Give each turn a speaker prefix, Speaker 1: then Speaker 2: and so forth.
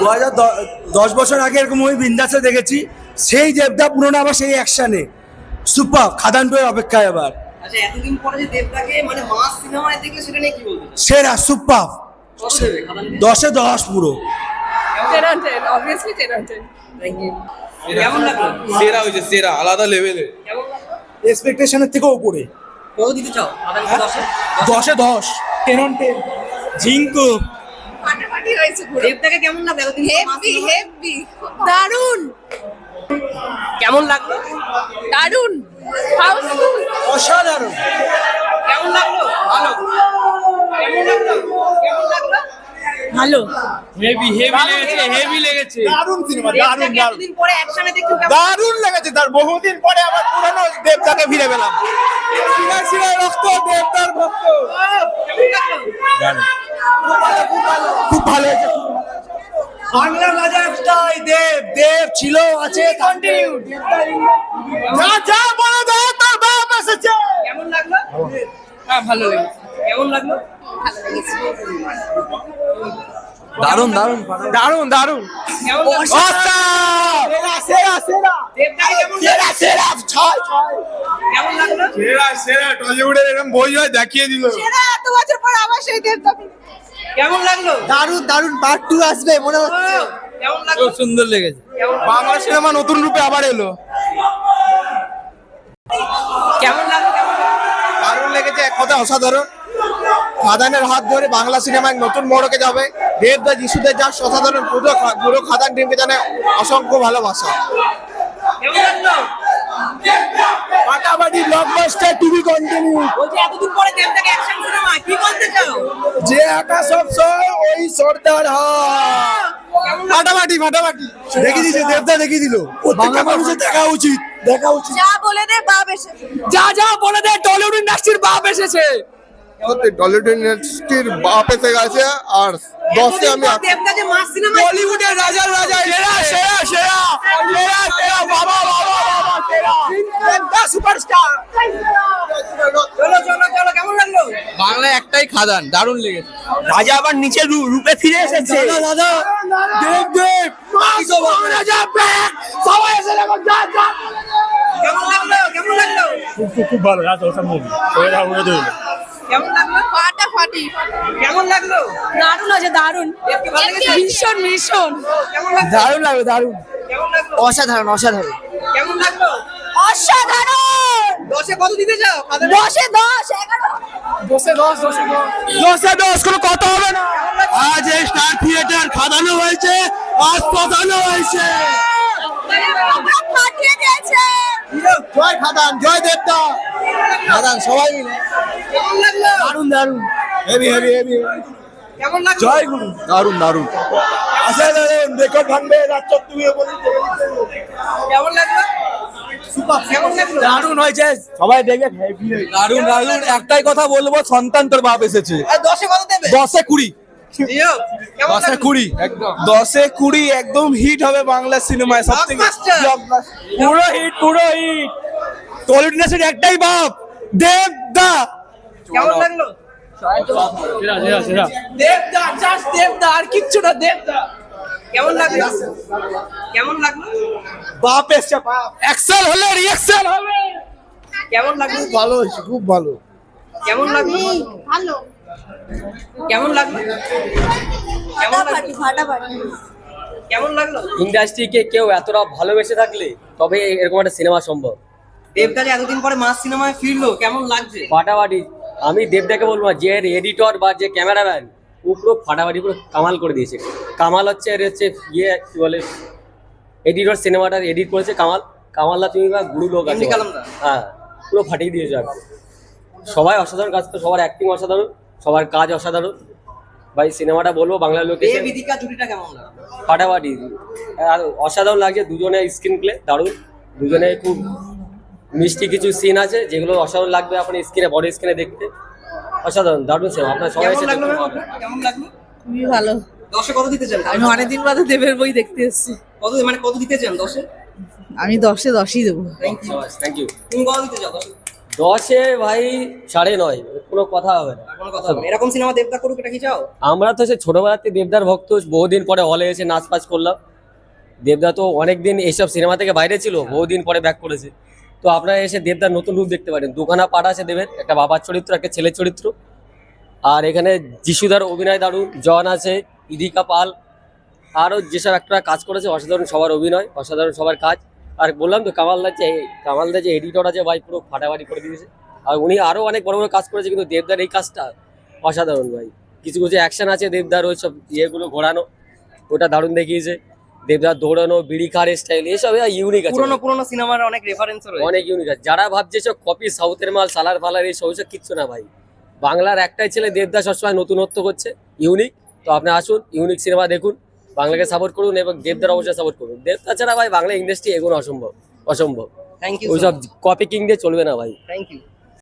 Speaker 1: দু হাজার দশ বছর আগে এরকম মুভি বিন্দাসে দেখেছি। সেই দেবদা পুরোনো আবার সেই অ্যাকশানে সুপার খাদান টুয়ের অপেক্ষায় আবার।
Speaker 2: আচ্ছা মানে মাস সিনেমায় দেখলে সেটা নিয়ে কি বলবেন?
Speaker 1: সেরা সুপার। দশে দশ পুরো।
Speaker 3: সেরা হয়েছে সেরা আলাদা লেভেলে
Speaker 1: এক্সপেকটেশনের
Speaker 2: চাও? খাদানকে দশে?
Speaker 1: দশে দশ। টেন অন টেন ঝিঙ্কু
Speaker 4: ফাটাফাটি হয়েছে পুরো।
Speaker 2: দেবদাকে কেমন লাগল? এতদিন
Speaker 4: হেভি হেভি দারুণ
Speaker 2: কেমন লাগল?
Speaker 4: দারুণ হাউসফুল
Speaker 1: অসাধারণ।
Speaker 2: কেমন লাগল? ভালো। কেমন লাগল? কেমন লাগল?
Speaker 4: ভালো।
Speaker 3: হেভি হেভি লেগেছে হেভি লেগেছে।
Speaker 5: দারুণ সিনেমা দারুণ দারুণ।
Speaker 2: পরে একসাথে দেখতে
Speaker 5: দারুণ লেগেছে তার বহুদিন পরে আবার পুরনো দেবতাকে ফিরে পেলাম। শিরায় শিরায় রক্ত দেবতার ভক্ত
Speaker 2: কেমন লাগল
Speaker 1: খুব ভালো হয়েছে। বাংলা রাজা একটাই দেব দেব ছিল আছে কন্টিনিউ
Speaker 5: যা যা বলে দেয় তার বাপ এসেছে।
Speaker 2: কেমন লাগল?
Speaker 4: হ্যাঁ ভালো লেগেছে।
Speaker 2: কেমন লাগল?
Speaker 3: দারুণ দারুণ
Speaker 2: দারুণ দারুণ
Speaker 5: সেরা সেরা সেরা।
Speaker 2: দেবদাকে কেমন
Speaker 5: সেরা সেরা ছয় ছয়।
Speaker 2: কেমন লাগল?
Speaker 5: সেরা সেরা। টলিউডের এরকম বই দেখিয়ে দিল।
Speaker 4: সেরা এত বছর পর আবার সেই দেবতা
Speaker 2: কেমন লাগল?
Speaker 1: দারুণ দারুণ পার্ট টু আসবে মনে হচ্ছে।
Speaker 2: কেমন লাগল?
Speaker 3: খুব সুন্দর লেগেছে।
Speaker 5: বাংলা সিনেমা নতুন রূপে আবার এলো।
Speaker 2: কেমন লাগল কেমন
Speaker 5: দারুণ লেগেছে এক কথা অসাধারণ। খাদানের হাত ধরে বাংলা সিনেমা এক নতুন মোড়কে যাবে। দেবদা যিশুদের যা অসাধারণ পুরো খা- পুরো খাদান টিমকে জানে অসংখ্য ভালোবাসা।
Speaker 2: কেমন
Speaker 1: ব্লকবাস্টার টিভি কন্টিনিউ
Speaker 2: বলছি এতদিন পরে দেবদাকে
Speaker 1: যে একা সব সয় ওই সর্দার হয়।
Speaker 5: ফাটাফাটি ফাটাফাটি।
Speaker 1: দেখিয়ে দিয়েছে দেবদা দেখিয়ে দিল। প্রত্যেকটা মানুষের দেখা উচিত। দেখা উচিত।
Speaker 4: যা বলে দে বাপ এসেছে
Speaker 3: যা যা বলে দে টলিউড ইন্ডাস্ট্রির বাপ এসেছে।
Speaker 5: টলিউড ইন্ডাস্ট্রির বাপ এসে গেছে আর দশে আমি
Speaker 3: বলিউডের রাজার রাজা সেরা সেরা সেরা সেরা সেরা বাবা বাবা বাবা সেরা
Speaker 1: সুপারস্টার
Speaker 3: বাংলায় একটাই খাদান দারুণ লেগেছে।
Speaker 1: রাজা আবার নিচে রূপে ফিরে এসেছে। দাদা দাদা। দেব দেব। রাজা সবাই এসে দেখো যা যা।
Speaker 2: কেমন লাগল? কেমন লাগল?
Speaker 6: খুব ভালো মুভি
Speaker 2: কেমন লাগল? কেমন লাগল?
Speaker 4: দারুণ আছে দারুণ
Speaker 2: দেবকে
Speaker 4: ভীষণ ভীষণ।
Speaker 2: কেমন লাগল?
Speaker 1: দারুণ লাগবে দারুণ।
Speaker 2: কেমন লাগল?
Speaker 1: অসাধারণ অসাধারণ।
Speaker 2: কেমন লাগল?
Speaker 4: অসাধারণ!
Speaker 2: দশে কত দিতে চাও?
Speaker 4: দশে দশ এগারো।
Speaker 1: দশে দশ দশে দশ। দশে দশ কোনো কথা হবে না। আজ এই স্টার থিয়েটার খাদানো হয়েছে আজ পদানো হয়েছে।
Speaker 5: জয় খাদান জয় দেবদা খাদান সবাই মিলে।
Speaker 1: দারুণ দারুণ।
Speaker 5: হেভি হেভি হেভি
Speaker 1: জয় গুরু।
Speaker 5: দারুণ দারুণ।
Speaker 1: অসাধারণ রেকর্ড ভাঙবে বলি
Speaker 2: কেমন লাগল কেমন লাগল?
Speaker 1: দারুণ হয়েছে সবাই দেখে
Speaker 3: দারুণ দারুণ। একটাই কথা বলব সন্তান তোর বাপ এসেছে।
Speaker 2: আর দশে কত দেবে?
Speaker 3: দশে কুড়ি।
Speaker 2: কেমন
Speaker 3: দশে কুড়ি। একদম।
Speaker 5: দশে কুড়ি একদম হিট হবে বাংলা সিনেমায় সব থেকে।
Speaker 1: পুরো হিট পুরো হিট। টলিউড ইন্ডাস্ট্রির একটাই বাপ দেবদা।
Speaker 2: কেমন লাগল? দেবদা জাস্ট দেবদা আর কিচ্ছু না দেবদা। কেমন লাগল? কেমন লাগল?
Speaker 1: বাপ এসছে বাপ।
Speaker 3: এক্সেল হলে রিঅ্যাকশন হবে।
Speaker 2: কেমন লাগল?
Speaker 5: ভালো হয়েছে খুব ভালো।
Speaker 2: কেমন লাগল?
Speaker 4: ভালো
Speaker 2: কেমন লাগল? কেমন লাগল?
Speaker 4: ফাটাফাটি।
Speaker 2: কেমন লাগল?
Speaker 7: ইন্ডাস্ট্রিকে কেউ এতটা ভালোবেসে থাকলে তবে এরকম একটা সিনেমা সম্ভব।
Speaker 2: দেবদা যে এতদিন পরে মাস সিনেমায় ফিরলো কেমন লাগছে?
Speaker 7: ফাটাফাটি। আমি দেবদাকে বলব যে এডিটর বা যে ক্যামেরাম্যান ও পুরো ফাটাফাটি পুরো কামাল করে দিয়েছে। কামাল হচ্ছে এর হচ্ছে ইয়ে কি বলে এডিটর সিনেমাটা এডিট করেছে কামাল। কামালদা তুমি বা গুরু লোক আছে। হ্যাঁ পুরো ফাটিয়ে দিয়েছে একদম সবাই অসাধারণ কাজ করে সবার অ্যাক্টিং অসাধারণ সবার কাজ অসাধারণ। ভাই সিনেমাটা বলব বাংলা লোকে ফাটাফাটি। আর অসাধারণ লাগছে দুজনে স্ক্রিন প্লে দারুণ। দুজনে খুব মিষ্টি কিছু সিন আছে যেগুলো অসাধারণ লাগবে আপনি স্ক্রিনে বড় স্ক্রিনে দেখতে। অসাধারণ দারুণ আপনার সবাই
Speaker 2: কেমন
Speaker 7: এসে
Speaker 2: লাগল। কেমন
Speaker 4: খুবই ভালো।
Speaker 2: দশে কত দিতে চান?
Speaker 4: আমি অনেকদিন বাদে দেবের বই দেখতে এসেছি।
Speaker 2: কত মানে কত দিতে চান দশে?
Speaker 4: আমি দশে দশই দেবো।
Speaker 7: থ্যাংক ইউ
Speaker 2: তুমি কত দিতে চাও দশে?
Speaker 7: দশে ভাই সাড়ে নয় কোনো কথা হবে না।
Speaker 2: কোনো কথা হবে না। এরকম সিনেমা দেবদা করুক এটা কি চাও?
Speaker 7: আমরা তো সে ছোটবেলাতে দেবদার ভক্ত বহুদিন পরে হলে এসে নাচ ফাচ করলাম। দেবদা তো অনেকদিন এইসব সিনেমা থেকে বাইরে ছিল বহুদিন পরে ব্যাক করেছে। তো আপনারা এসে দেবদার নতুন রূপ দেখতে পারেন। দুখানা পাঠ আছে দেবের, একটা বাবার চরিত্র, একটা ছেলের চরিত্র। আর এখানে যিশুদার অভিনয় দারুণ, জন আছে, ইদিকা পাল আরও যেসব একটা কাজ করেছে, অসাধারণ সবার অভিনয়, অসাধারণ সবার কাজ। আর বললাম তো কামালদার যে কামালদার যে এডিটর আছে, ভাই, পুরো ফাটাফাটি করে দিয়েছে। আর উনি আরও অনেক বড় বড় কাজ করেছে, কিন্তু দেবদার এই কাজটা অসাধারণ, ভাই। কিছু কিছু অ্যাকশন আছে দেবদার, ওই সব ইয়েগুলো ঘোরানো, ওটা দারুণ দেখিয়েছে। দেবদার দৌড়ানো বিড়ি খাড়ের স্টাইল এসব ইউনিক আছে।
Speaker 2: পুরোনো পুরোনো সিনেমার অনেক রেফারেন্স রয়েছে।
Speaker 7: অনেক ইউনিক আছে। যারা ভাবছে সব কপি সাউথের মাল সালার ফালার এই সব কিচ্ছু না ভাই। বাংলার একটাই ছেলে দেবদাস সবসময় নতুনত্ব করছে ইউনিক তো আপনি আসুন ইউনিক সিনেমা দেখুন বাংলাকে সাপোর্ট করুন এবং দেবদার অবশ্যই সাপোর্ট করুন। দেবদা ছাড়া ভাই বাংলা ইন্ডাস্ট্রি এগোনো অসম্ভব অসম্ভব।
Speaker 2: থ্যাংক ইউ
Speaker 7: ওইসব কপি কিং দিয়ে চলবে না ভাই।
Speaker 2: Thank you